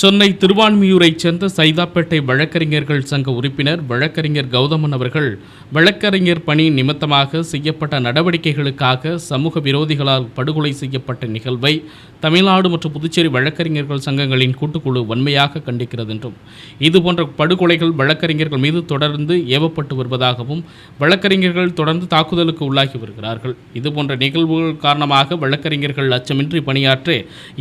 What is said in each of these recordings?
சென்னை திருவான்மியூரைச் சேர்ந்த சைதாப்பேட்டை வழக்கறிஞர்கள் சங்க உறுப்பினர் வழக்கறிஞர் கௌதமன் அவர்கள் வழக்கறிஞர் பணி நிமித்தமாக செய்யப்பட்ட நடவடிக்கைகளுக்காக சமூக விரோதிகளால் படுகொலை செய்யப்பட்ட நிகழ்வை தமிழ்நாடு மற்றும் புதுச்சேரி வழக்கறிஞர்கள் சங்கங்களின் கூட்டுக்குழு வன்மையாக கண்டிக்கிறது என்றும் இதுபோன்ற படுகொலைகள் வழக்கறிஞர்கள் மீது தொடர்ந்து ஏவப்பட்டு வருவதாகவும் வழக்கறிஞர்கள் தொடர்ந்து தாக்குதலுக்கு உள்ளாகி வருகிறார்கள். இதுபோன்ற நிகழ்வுகள் காரணமாக வழக்கறிஞர்கள் அச்சமின்றி பணியாற்ற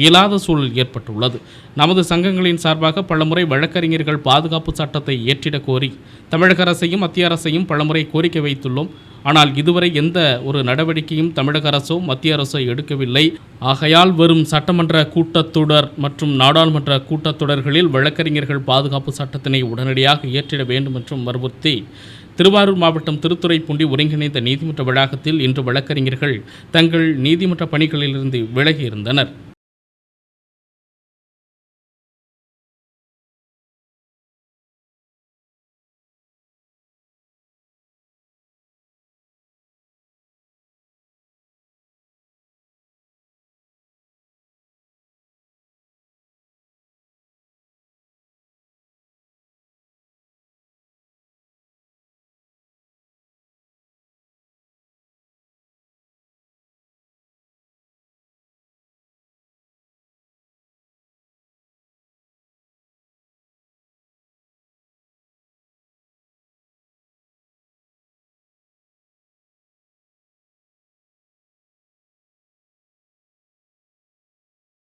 இயலாத சூழல் ஏற்பட்டுள்ளது. நமது சங்க சங்கங்களின் சார்பாக பலமுறை வழக்கறிஞர்கள் பாதுகாப்பு சட்டத்தை ஏற்றிடக் கோரி தமிழக அரசையும் மத்திய அரசையும் பலமுறை கோரிக்கை வைத்துள்ளோம். ஆனால் இதுவரை எந்த ஒரு நடவடிக்கையும் தமிழக அரசோ மத்திய அரசோ எடுக்கவில்லை. ஆகையால் வரும் சட்டமன்ற கூட்டத்தொடர் மற்றும் நாடாளுமன்ற கூட்டத்தொடர்களில் வழக்கறிஞர்கள் பாதுகாப்பு சட்டத்தினை உடனடியாக இயற்றிட வேண்டும் என்றும் வற்புறுத்தி திருவாரூர் மாவட்டம் திருத்துறைப்பூண்டி ஒருங்கிணைந்த நீதிமன்ற வளாகத்தில் இன்று வழக்கறிஞர்கள் தங்கள் நீதிமன்ற பணிகளிலிருந்து விலகியிருந்தனர்.